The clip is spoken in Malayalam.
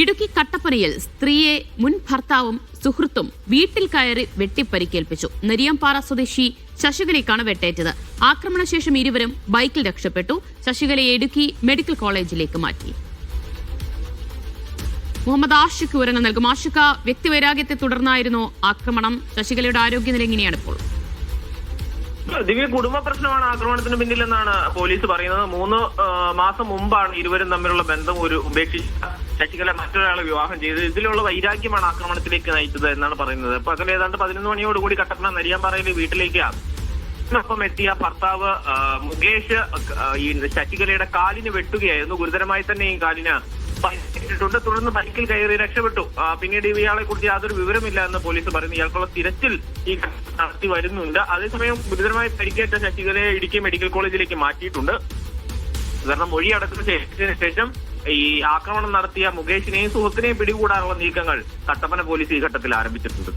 ഇടുക്കി കട്ടപ്പനയിൽ സ്ത്രീയെ മുൻ ഭർത്താവും സുഹൃത്തും വീട്ടിൽ കയറി വെട്ടിപ്പരിക്കേൽപ്പിച്ചു. നെരിയംപാറ സ്വദേശി ശശികലയ്ക്കാണ് വെട്ടേറ്റത്. ആക്രമണശേഷം ഇരുവരും ബൈക്കിൽ രക്ഷപ്പെട്ടു. ശശികലയെ ഇടുക്കി മെഡിക്കൽ കോളേജിലേക്ക് മാറ്റി. മുഹമ്മദ് ആഷിഖ് വിവരങ്ങൾ നൽകും. ആഷിഖ വ്യക്തിവൈരാഗ്യത്തെ തുടർന്നായിരുന്നു ആക്രമണം. ശശികലയുടെ ആരോഗ്യനില എങ്ങനെയാണ് ഇപ്പോൾ ദിവ്യ കുടുംബ പ്രശ്നമാണ് ആക്രമണത്തിന് പിന്നിലെന്നാണ് പോലീസ് പറയുന്നത്. മൂന്ന് മാസം മുമ്പാണ് ഇരുവരും തമ്മിലുള്ള ബന്ധം ഒരു ഉപേക്ഷിച്ച് ശശികല മറ്റൊരാളെ വിവാഹം ചെയ്തത് ഇതിലുള്ള വൈരാഗ്യമാണ് ആക്രമണത്തിലേക്ക് നയിച്ചത് എന്നാണ് പറയുന്നത്. അപ്പൊ അതിൽ ഏതാണ്ട് പതിനൊന്ന് മണിയോടുകൂടി കട്ടപ്പന നരിയാമ്പാറയിലെ വീട്ടിലേക്കാണ് ഒപ്പം എത്തിയ ഭർത്താവ് മുകേഷ് ഈ ശശികലയുടെ കാലിന് വെട്ടുകയായിരുന്നു. ഗുരുതരമായി തന്നെ ഈ കാലിന് പരിക്കേറ്റിട്ടുണ്ട് തുടർന്ന് ബൈക്കിൽ കയറി രക്ഷപ്പെട്ടു. പിന്നീട് ഇയാളെ കുറിച്ച് യാതൊരു വിവരമില്ല എന്ന് പോലീസ് പറയുന്നു. ഇയാൾക്കുള്ള തിരച്ചിൽ ഈ നടത്തി വരുന്നുണ്ട്. അതേസമയം ഗുരുതരമായി പരിക്കേറ്റ ശശികലയെ ഇടുക്കി മെഡിക്കൽ കോളേജിലേക്ക് മാറ്റിയിട്ടുണ്ട്. കാരണം മൊഴി അടക്കുന്ന ശേഷം ഈ ആക്രമണം നടത്തിയ മുകേഷിനെയും സുഹൃത്തിനെയും പിടികൂടാനുള്ള നീക്കങ്ങൾ കട്ടപ്പന പോലീസ് ഈ ഘട്ടത്തിൽ ആരംഭിച്ചിട്ടുണ്ട്.